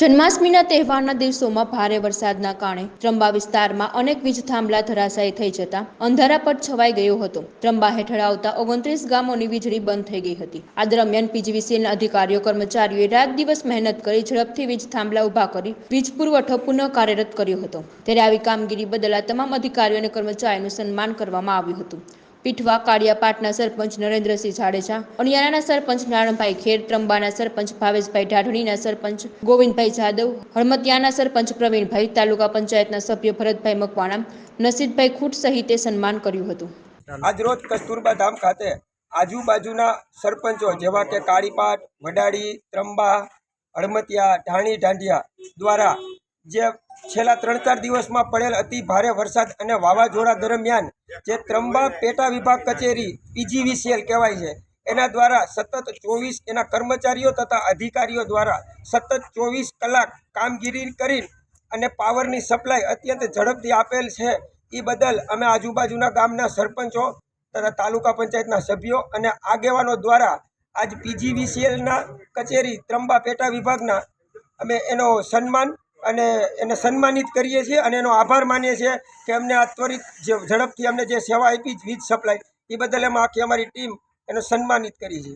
જન્માષ્ટમીના તહેવારના દિવસોમાં ભારે વરસાદના કારણે ત્રંબા વિસ્તારમાં અનેક વીજ થાંભલા ધરાશાયી થઈ જતા અંધારા પર છવાઈ ગયો હતો. ત્રંબા હેઠળ આવતા ઓગણત્રીસ ગામોની વીજળી બંધ થઈ ગઈ હતી. આ દરમિયાન પીજીવીસીએલના અધિકારીઓ, કર્મચારીઓએ રાત દિવસ મહેનત કરી ઝડપથી વીજ થાંભલા ઊભા કરી વીજ પુરવઠો પુનઃ કાર્યરત કર્યો હતો. ત્યારે આવી કામગીરી બદલ આ તમામ અધિકારીઓ અને કર્મચારીઓનું સન્માન કરવામાં આવ્યું હતું. પીઠવા, કાળિયાપાટના સરપંચ નરેન્દ્રસિંહ જાડેજા અણિયાણાના સરપંચ નારણભાઈ ખેર, ત્રંબાના સરપંચ ભાવેશભાઈ ઢાઢણીના સરપંચ ગોવિંદભાઈ જાદવ, હળમતિયાના સરપંચ પ્રવીણભાઈ, તાલુકા પંચાયતના સભ્ય ભરતભાઈ મકવાણા, નસીદભાઈ ખૂટ સહિતે સન્માન કર્યું હતું. આજરોજ કસ્તુરબા ધામ ખાતે આજુબાજુના સરપંચો જેવા કે કાળીપાટ વડાડી ત્રંબા, હળમતિયા, ઢાણી ઢાંઢિયા દ્વારા જે છેલ્લા ત્રણ ચાર દિવસમાં પડેલ અતિ ભારે વરસાદ અને વાવાઝોડા દરમિયાન જે ત્રંબા પેટા વિભાગ કચેરી, પીજીવીસીએલ કહેવાય છે, એના દ્વારા સતત ચોવીસ એના કર્મચારીઓ તથા અધિકારીઓ દ્વારા સતત ચોવીસ કલાક કામગીરી કરી અને પાવરની સપ્લાય અત્યંત ઝડપથી આપેલ છે. એ બદલ અમે આજુબાજુના ગામના સરપંચો તથા તાલુકા પંચાયતના સભ્યો અને આગેવાનો દ્વારા આજ પીજીવીસીએલના કચેરી, ત્રંબા પેટા વિભાગના અમે એનો સન્માન અને એને સન્માનિત કરીએ છીએ અને એનો આભાર માનીએ છીએ કે અમને આ ત્વરિત જે ઝડપથી અમને જે સેવા આપી, વીજ સપ્લાય, એ બદલ એમાં આખી અમારી ટીમ એને સન્માનિત કરી છે.